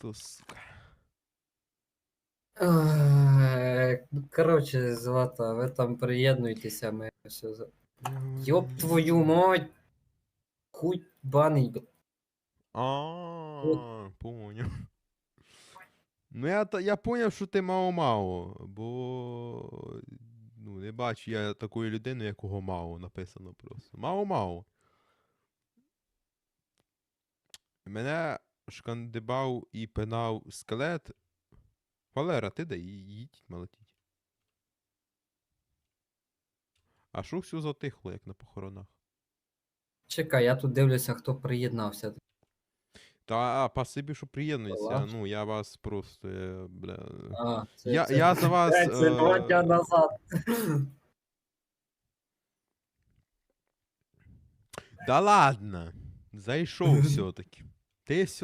То сука. Ну, Коротше, Злата, ви там приєднуйтеся, ми все за. Йоп твою мать! Хуй баний. б- А, поняв. Ну я, та- я поняв, що ти мало-мало, бо ну, не бачу я такої людини, якого мало написано просто. Мало-мало. Мене шкандибав і пинав скелет. Валера, ти де? Їдь, молотіть. А що все затихло, як на похоронах? Чекай, я тут дивлюся, хто приєднався. Та а, спасибі, що приєднується. Ну, я вас просто. е, Бля. А, це, Я, це, я за вас. це два е, дня назад. Да ладно. Зайшов все-таки. Ти